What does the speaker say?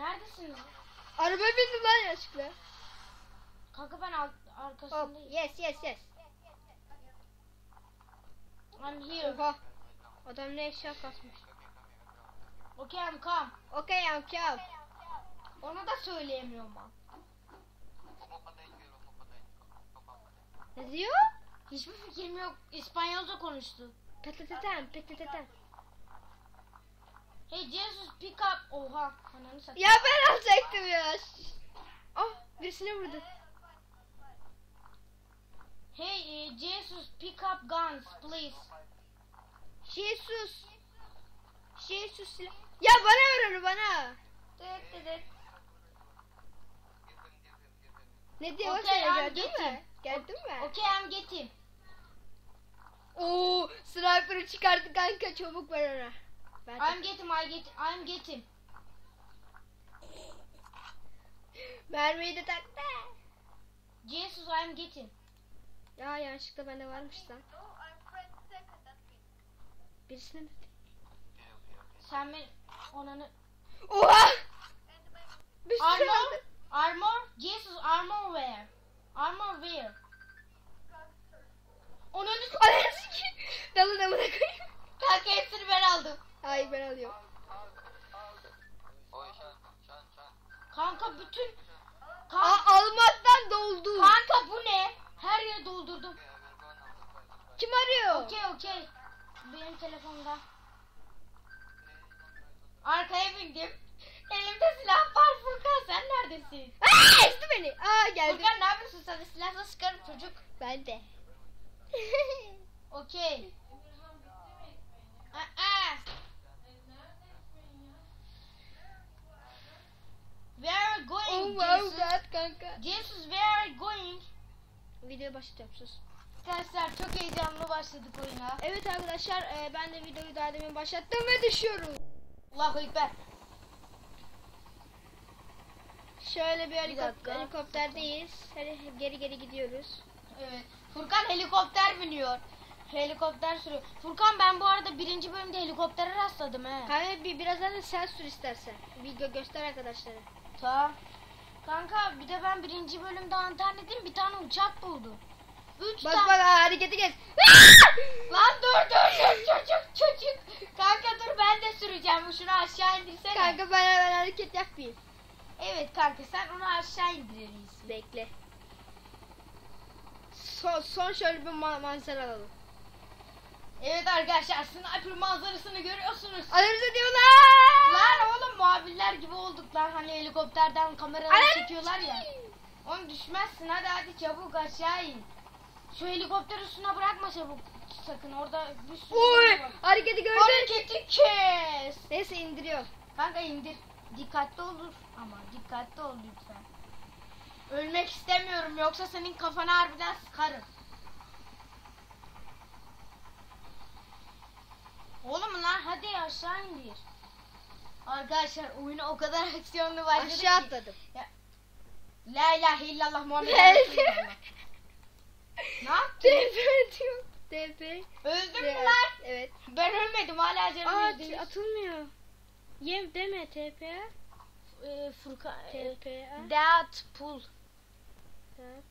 Neredesiniz? Araba bindim lan yanlışlıkla. Kanka ben alt, Hop. arkasındayım. Yes yes yes. I'm here. Oha. Adam ne eşya kasmış. Okay I'm come. Okay I'm come. Onu da söyleyemiyorum ben. Ne diyor? Hiçbir fikrim yok. İspanyolca konuştu. Petetetem petetetem. Hey Jesus pick up. Oha. Ananı satayım. Ya ben alacaktım ya. Ah birisine vurdu. Hey eh, Jesus pick up guns please. Jesus. Jesus silah. Ya bana ver onu bana. Dıt dıt dıt. Ne diyor Okay, sen geldin getting. mi? Geldin mi? Okay I'm getting. Oo sniper'ı çıkardı kanka çabuk ver ona. Ver. I'm getting I get I'm getting. Mermiyi de taktı. Jesus I'm getting. Ya yanlışlıkla bende varmış lan. Birisine mi? Sen ben onanı Oha! Bir sürü Armor aldı. armor Jesus armor wear. Armor wear. Onanı Ananı Hayır ben alıyorum. Kanka bütün Aa, Kanka, almaktan doldu. kanka bu ne? Her yeri doldurdum. Kim arıyor? Okey okey. Benim telefonda. Arkaya bindim. Elimde silah var Furkan sen neredesin? Aa, ezdi beni. Aa geldi. Furkan ne yapıyorsun sana silahla sıkarım çocuk. Ben de. Okey. Aa. Where are you oh going god kanka. Jesus where are going? Video başlatıyorum sus. Arkadaşlar çok heyecanlı başladık oyuna. Evet arkadaşlar e, ben de videoyu daha demin başlattım ve düşüyorum. Allahu Ekber. Şöyle bir helikop dakika. helikopterdeyiz. Hadi geri geri gidiyoruz. Evet. Furkan helikopter biniyor. Helikopter sürüyor. Furkan ben bu arada birinci bölümde helikoptere rastladım he. Kanka bir birazdan da sen sür istersen. Video göster arkadaşlara. Tamam. Kanka bir de ben birinci bölümde internetin bir tane uçak buldum. Üç Bak tane. bak aa, hareketi geç. Lan dur dur dur çocuk çocuk. Kanka dur ben de süreceğim. Şunu aşağı indirsene. kanka ben hemen hareket yapmayayım. Evet kanka sen onu aşağı indir en iyisi. Bekle. Son, son şöyle bir ma- manzara alalım. Evet arkadaşlar sniper manzarasını görüyorsunuz. Helikopterden kameraları çekiyorlar ya. Oğlum düşmezsin hadi hadi çabuk aşağı in. Şu helikopter üstüne bırakma çabuk sakın orada bir sürü Oy şey var. hareketi gördün. Hareketi kes. Neyse indiriyor. Kanka indir. Dikkatli olur ama dikkatli ol lütfen. Ölmek istemiyorum yoksa senin kafana harbiden sıkarım. Oğlum lan hadi aşağı indir. Arkadaşlar oyuna o kadar aksiyonlu başladık Aşağı ki. atladım. La ilahe illallah Muhammed Ne? Resulullah. ne yaptın? TP diyor. TP. Öldün mü Evet, lan? Evet. Ben ölmedim hala canım Aa atılmıyor. Yem deme TP. Ee, Furkan. e, TP. Dead pull. Evet.